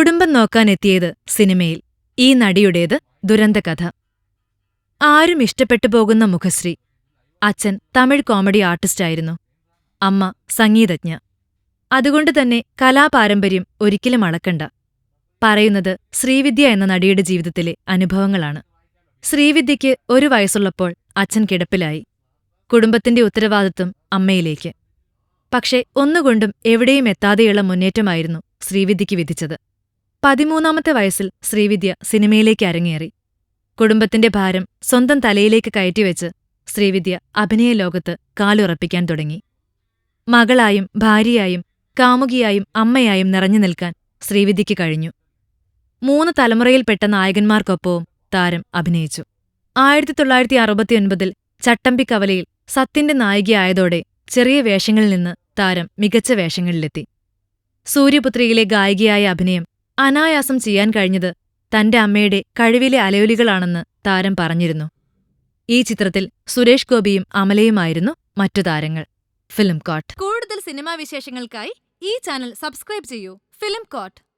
കുടുംബം നോക്കാനെത്തിയത് സിനിമയിൽ. ഈ നടിയുടേത് ദുരന്തകഥ. ആരും ഇഷ്ടപ്പെട്ടു പോകുന്ന മുഖശ്രീ. അച്ഛൻ തമിഴ് കോമഡി ആർട്ടിസ്റ്റായിരുന്നു അമ്മ സംഗീതജ്ഞ. അതുകൊണ്ട് തന്നെ കലാപാരമ്പര്യം ഒരിക്കലും അളക്കണ്ട. പറയുന്നത് ശ്രീവിദ്യ എന്ന നടിയുടെ ജീവിതത്തിലെ അനുഭവങ്ങളാണ്. ശ്രീവിദ്യയ്ക്ക് ഒരു വയസ്സുള്ളപ്പോൾ അച്ഛൻ കിടപ്പിലായി. കുടുംബത്തിന്റെ ഉത്തരവാദിത്വം അമ്മയിലേക്ക്. പക്ഷേ ഒന്നുകൊണ്ടും എവിടെയും എത്താതെയുള്ള മുന്നേറ്റമായിരുന്നു ശ്രീവിദ്യയ്ക്ക് വിധിച്ചത്. പതിമൂന്നാമത്തെ വയസ്സിൽ ശ്രീവിദ്യ സിനിമയിലേക്ക് അരങ്ങേറി. കുടുംബത്തിന്റെ ഭാരം സ്വന്തം തലയിലേക്ക് കയറ്റിവെച്ച് ശ്രീവിദ്യ അഭിനയ ലോകത്ത് കാലുറപ്പിക്കാൻ തുടങ്ങി. മകളായും ഭാര്യയായും കാമുകിയായും അമ്മയായും നിറഞ്ഞു നിൽക്കാൻ ശ്രീവിദ്യയ്ക്ക് കഴിഞ്ഞു. മൂന്ന് തലമുറയിൽപ്പെട്ട നായകന്മാർക്കൊപ്പവും താരം അഭിനയിച്ചു. ആയിരത്തി തൊള്ളായിരത്തി അറുപത്തിയൊൻപതിൽ ചട്ടമ്പി കവലയിൽ സത്യന്റെ നായികയായതോടെ ചെറിയ വേഷങ്ങളിൽ നിന്ന് താരം മികച്ച വേഷങ്ങളിലെത്തി. സൂര്യപുത്രിയിലെ ഗായികയായ അഭിനയം അനായാസം ചെയ്യാൻ കഴിഞ്ഞത് തന്റെ അമ്മയുടെ കഴിവിലെ അലയൊലികളാണെന്ന് താരം പറഞ്ഞിരുന്നു. ഈ ചിത്രത്തിൽ സുരേഷ് ഗോപിയും അമലയുമായിരുന്നു മറ്റു താരങ്ങൾ. Film court. കൂടുതൽ സിനിമാ വിശേഷങ്ങൾക്കായി ഈ ചാനൽ സബ്സ്ക്രൈബ് ചെയ്യൂ. Film coat.